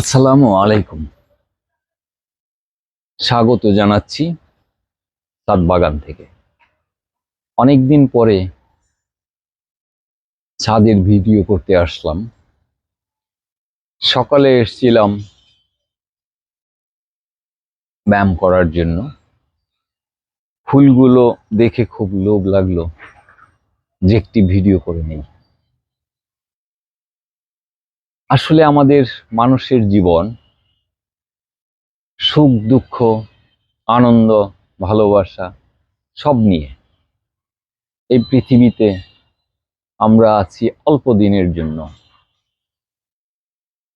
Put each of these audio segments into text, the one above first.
আসসালামু আলাইকুম। স্বাগত জানাচ্ছি সাত বাগান থেকে। অনেকদিন পরে ছাদের ভিডিও করতে আসলাম। সকালে এসেছিলাম ব্যায়াম করার জন্য। ফুলগুলো দেখে খুব লোভ লাগল যে একটি ভিডিও করে নেই। আসলে আমাদের মানুষের জীবন সুখ, দুঃখ, আনন্দ, ভালোবাসা, সব নিয়ে। এই পৃথিবীতে আমরা আছি অল্প দিনের জন্য।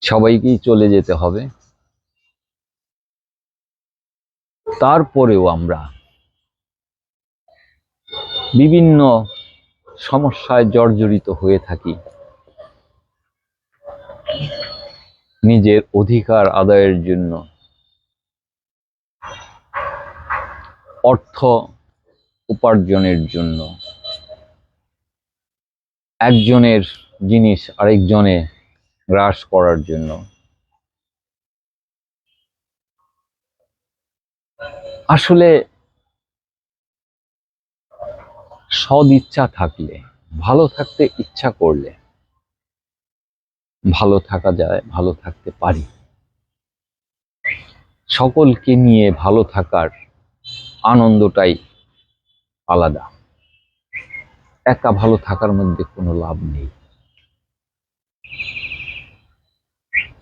সবাইকেই চলে যেতে হবে। তারপরেও আমরা বিভিন্ন সমস্যায় জর্জরিত হয়ে থাকি। নিজের অধিকার আদায়ের জন্য। অর্থ উপার্জনের জন্য। একজনের জিনিস আরেকজনে গ্রাস করার জন্য। আসলে সদ ইচ্ছা থাকলে, ভালো থাকতে ইচ্ছা করলে ভালো থাকা যায়, ভালো থাকতে পারি। সকলকে নিয়ে ভালো থাকার আনন্দটাই আলাদা। একা ভালো থাকার মধ্যে কোনো লাভ নেই।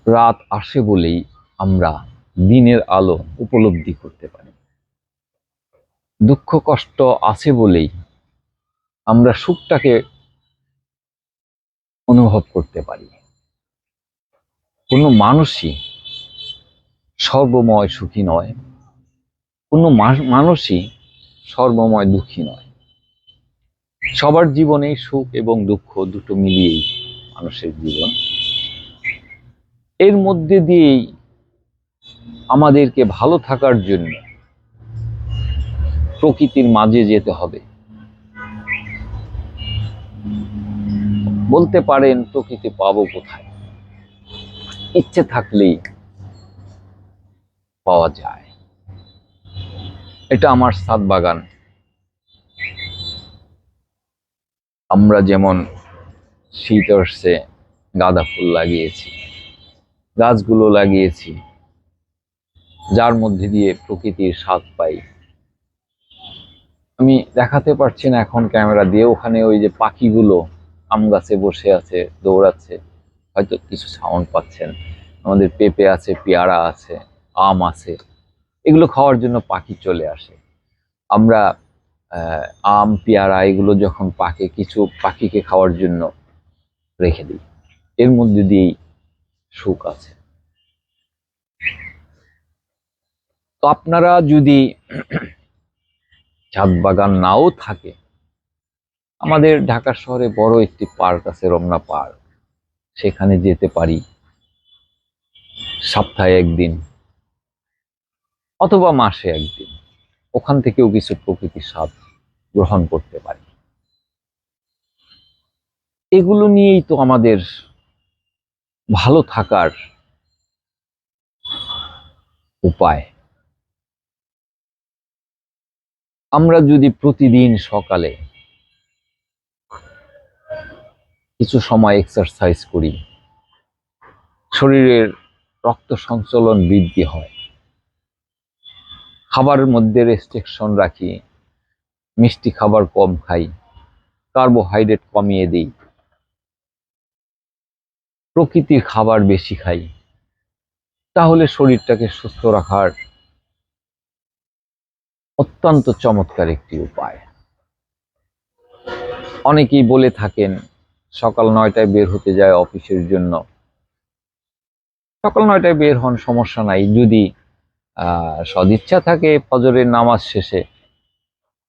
রাত আসে বলেই আমরা দিনের আলো উপলব্ধি করতে পারি। দুঃখ কষ্ট আছে বলেই আমরা সুখটাকে অনুভব করতে পারি। কোনো মানুষই সর্বময় সুখী নয়। কোনো মানুষই সর্বময় দুঃখী নয়। সবার জীবনে সুখ এবং দুঃখ দুটো মিলিয়েই মানুষের জীবন। এর মধ্যে দিয়েই আমাদেরকে ভালো থাকার জন্য প্রকৃতির মাঝে যেতে হবে। বলতে পারেন, প্রকৃতি পাবো কোথায়? ইচ্ছে থাকলেই পাওয়া যায়। এটা আমার সাত বাগান। আমরা যেমন শীত আসছে, গাঁদা ফুল লাগিয়েছি, গাছগুলো লাগিয়েছি, যার মধ্যে দিয়ে প্রকৃতির স্বাদ পাই। আমি দেখাতে পারছি না এখন ক্যামেরা দিয়ে, ওখানে ওই যে পাখিগুলো আম গাছে বসে আছে, দৌড়াচ্ছে। হয়তো কিছু সাউন্ড পাচ্ছেন। আমাদের পেঁপে আছে, পেয়ারা আছে, আম আছে, এগুলো খাওয়ার জন্য পাখি চলে আসে। আমরা আম, পেয়ারা এগুলো যখন পাকে, কিছু পাখিকে খাওয়ার জন্য রেখে দিই। এর মধ্যে দিয়েই সুখ আছে। তো আপনারা যদি ছাদ বাগান নাও থাকে, আমাদের ঢাকা শহরে বড় একটি পার্ক আছে রমনা পার্ক। সেখানে যেতে পারি। সপ্তাহে একদিন অথবা মাসে একদিন। ওখান থেকেও কিছু প্রকৃতির স্বাদ গ্রহণ করতে পারি। এগুলো নিয়েই তো আমাদের ভালো থাকার উপায়। আমরা যদি প্রতিদিন সকালে কিছু সময় এক্সারসাইজ করি। শরীরের রক্ত সঞ্চালন বৃদ্ধি হয়। খাবারের মধ্যে রেস্ট্রিকশন রাখি। মিষ্টি খাবার কম খাই। কার্বোহাইড্রেট কমিয়ে দিই। প্রকৃতির খাবার বেশি খাই। তাহলে শরীরটাকে সুস্থ রাখার অত্যন্ত চমৎকার একটি উপায়। অনেকেই বলে থাকেন সকাল নয়টায় বের হতে যায় অফিসের জন্য। সকাল নয়টায় বের হন, সমস্যা নাই। যদি সদিচ্ছা থাকে ফজরের নামাজ শেষে,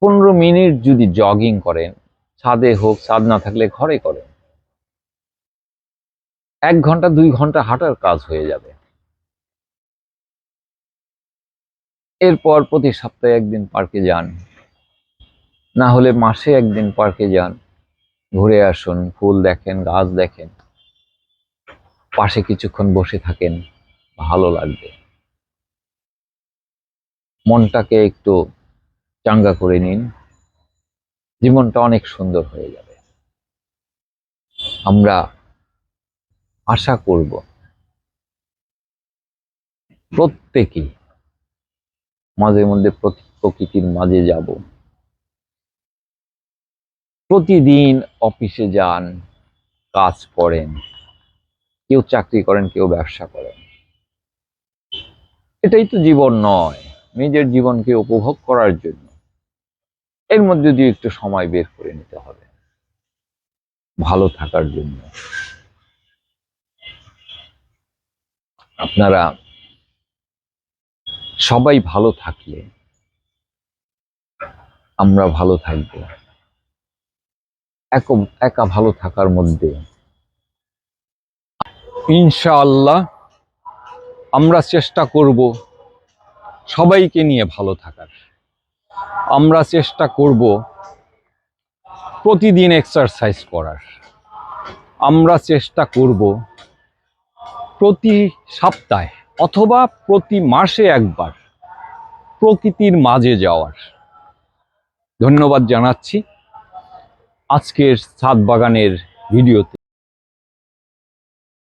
পনেরো মিনিট যদি জগিং করেন, ছাদে হোক, ছাদ না থাকলে ঘরে করেন, এক ঘণ্টা, দুই ঘণ্টা হাঁটার কাজ হয়ে যাবে। এরপর প্রতি সপ্তাহে একদিন পার্কে যান। না হলে মাসে একদিন পার্কে যান। ঘুরে আসুন, ফুল দেখেন, গাছ দেখেন। পাশে কিছুক্ষণ বসে থাকেন, ভালো লাগবে। মনটাকে একটু চাঙ্গা করে নিন। জীবনটা অনেক সুন্দর হয়ে যাবে। আমরা আশা করব প্রত্যেকেই মাঝে মধ্যে প্রকৃতির মাঝে যাব। প্রতিদিন অফিসে যান, কাজ করেন, কেউ চাকরি করেন, কেউ ব্যবসা করেন। এটাই তো জীবন নয়, নিজের জীবনকে উপভোগ করার জন্য। এর মধ্যে দিয়ে একটু সময় বের করে নিতে হবে। ভালো থাকার জন্য। আপনারা সবাই ভালো থাকলে আমরা ভালো থাকব। এক- একা ভালো থাকার মধ্যে। ইনশাআল্লাহ, আমরা চেষ্টা করব সবাইকে নিয়ে ভালো থাকার। আমরা চেষ্টা করব প্রতিদিন এক্সারসাইজ করার। আমরা চেষ্টা করব প্রতি সপ্তাহে অথবা প্রতি মাসে একবার প্রকৃতির মাঝে যাওয়ার। ধন্যবাদ জানাচ্ছি। আজকের ছাদ বাগানের ভিডিওতে।